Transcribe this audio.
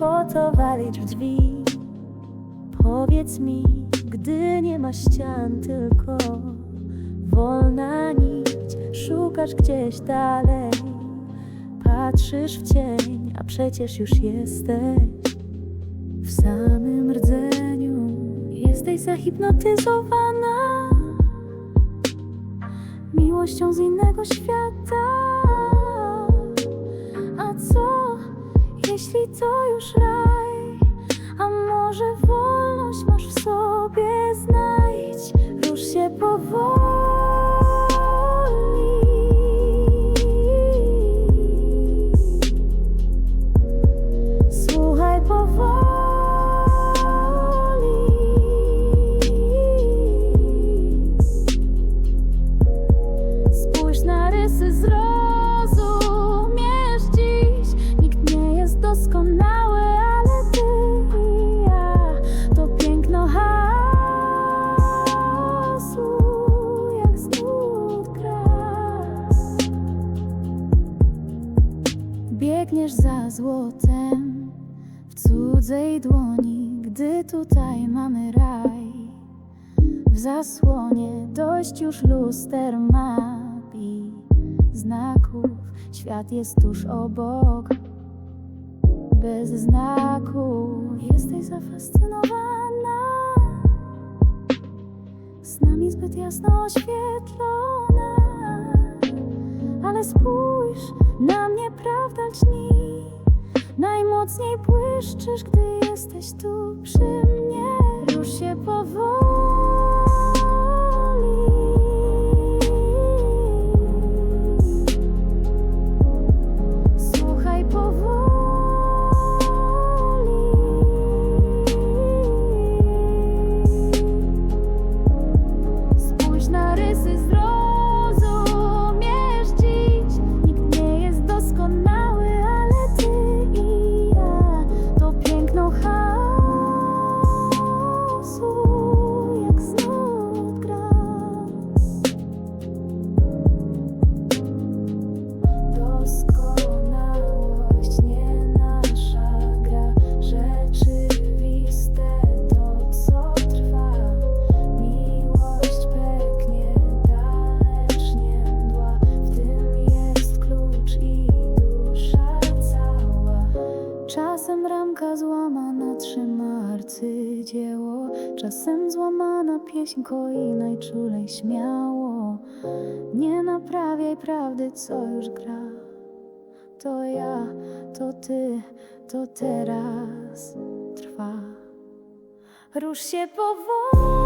po to walić w drzwi. Powiedz mi, gdy nie ma ścian, tylko wolna nić, szukasz gdzieś dalej. Patrzysz w cień, a przecież już jesteś w samym rdzeniu. Jesteś zahipnotyzowana miłością z innego świata. Jeśli to już raj? Biegniesz za złotem w cudzej dłoni Gdy tutaj mamy raj w zasłonie dość już luster map i znaków. Świat jest tuż obok, bez znaku. Jesteś zafascynowana, z nami zbyt jasno oświetlona. Ale spójrz na mnie, prawda lśni. Najmocniej błyszczysz, gdy jesteś tu przy mnie. Rusz się powoli. Czasem ramka złamana trzyma arcydzieło, czasem złamana pieśń koi najczulej śmiało. Nie naprawiaj prawdy, co już gra. To ja, to ty, to teraz trwa. Rusz się powoli.